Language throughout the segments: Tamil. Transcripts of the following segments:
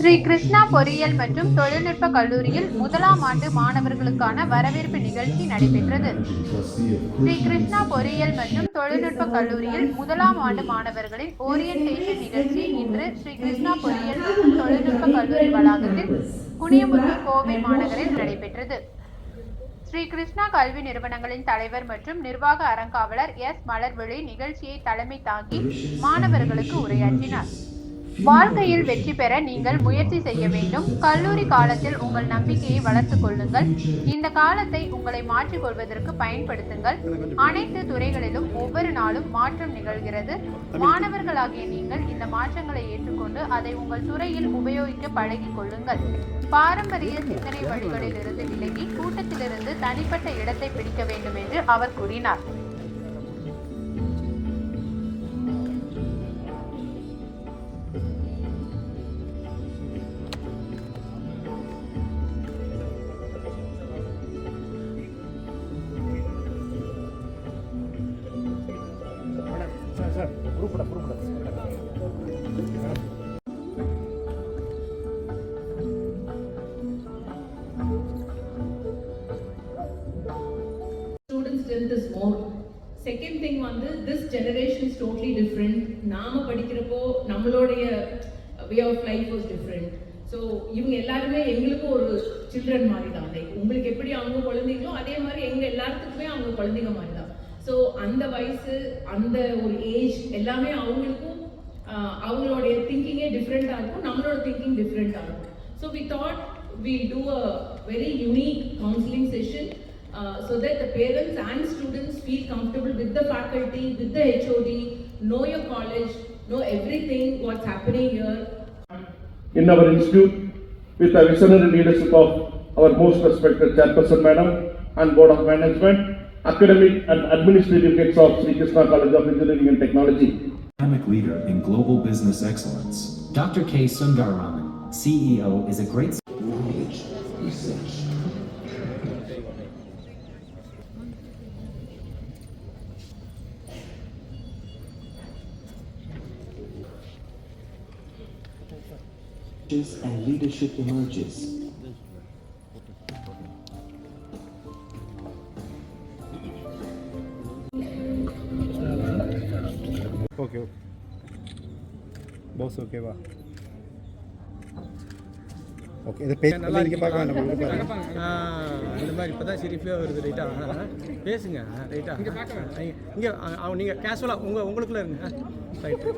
ஸ்ரீ கிருஷ்ணா பொறியியல் மற்றும் தொழில்நுட்ப கல்லூரியில் முதலாம் ஆண்டு மாணவர்களுக்கான வரவேற்பு நிகழ்ச்சி நடைபெற்றது. ஸ்ரீ கிருஷ்ணா பொறியியல் மற்றும் தொழில்நுட்ப கல்லூரியில் முதலாம் ஆண்டு மாணவர்களின் ஓரியன்டேஷன் நிகழ்ச்சி இன்று ஸ்ரீ கிருஷ்ணா பொறியியல் மற்றும் தொழில்நுட்ப கல்லூரி வளாகத்தில் குனியமுத்து கோவை மாநகரில் நடைபெற்றது. ஸ்ரீ கிருஷ்ணா கல்வி நிறுவனங்களின் தலைவர் மற்றும் நிர்வாக அறங்காவலர் எஸ் மலர்விழி நிகழ்ச்சியை தலைமை தாங்கி மாணவர்களுக்கு உரையாற்றினார். வாழ்க்கையில் வெற்றி பெற நீங்கள் முயற்சி செய்ய வேண்டும். கல்லூரி காலத்தில் உங்கள் நம்பிக்கையை வளர்த்துக் கொள்ளுங்கள். இந்த காலத்தை உங்களை மாற்றிக் கொள்வதற்கு பயன்படுத்துங்கள். அனைத்து துறைகளிலும் ஒவ்வொரு நாளும் மாற்றம் நிகழ்கிறது. மாணவர்களாகிய நீங்கள் இந்த மாற்றங்களை ஏற்றுக்கொண்டு அதை உங்கள் துறையில் உபயோகிக்க பழகிக் கொள்ளுங்கள். பாரம்பரிய சிந்தனை வழிகளிலிருந்து விலகி கூட்டத்திலிருந்து தனிப்பட்ட இடத்தை பிடிக்க வேண்டும் என்று அவர் கூறினார். சார் சார் குரூப்ல குரூப்ல செகண்ட் திங் வந்து this generation is totally different நாம படிக்கிறப்போ நம்மளுடைய way of life was different so இவங்க எல்லாருமே எங்களுக்கும் ஒரு சில்ட்ரன் மாதிரி தான் லைக் உங்களுக்கு எப்படி அவங்க குழந்தைங்களோ அதே மாதிரி எங்கள் எல்லாத்துக்குமே அவங்க குழந்தைங்க மாதிரி தான் ஸோ அந்த வயசு அந்த ஒரு ஏஜ் எல்லாமே அவங்களுக்கும் ஆஹ், அவங்களுடைய திங்கிங்கே டிஃப்ரெண்ட்டாக இருக்கும் நம்மளோட திங்கிங் டிஃப்ரெண்ட்டாக இருக்கும் so we thought we do a very unique counselling session uh, so that the parents and students feel comfortable with the faculty, with the HOD, know your college, know everything what's happening here. in our institute with the visionary leadership of our most respected chairperson madam and board of management, academic and administrative heads of Sri Krishna College of Engineering and Technology. Dynamic leader in global business excellence. Dr. K. Sundaraman, CEO, is a great and leadership emerges. Okay okay boss ஓகேவா ஓகே இதை பேச நல்லா இங்கே பார்க்க வேண்டாம் இந்த மாதிரி இப்போ தான் சிரிப்பே வருது ரைட்டா பேசுங்க ரைட்டா இங்கே அவன் நீங்கள் கேஷுவலாக உங்கள் உங்களுக்குள்ளே இருங்க ரைட்டு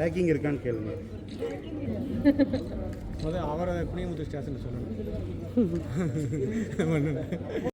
ரேக்கிங் இருக்கான்னு கேளுங்க முதல்ல அவரை புளியமுத்து ஸ்டேஷனில் சொல்லணும் ஒன்று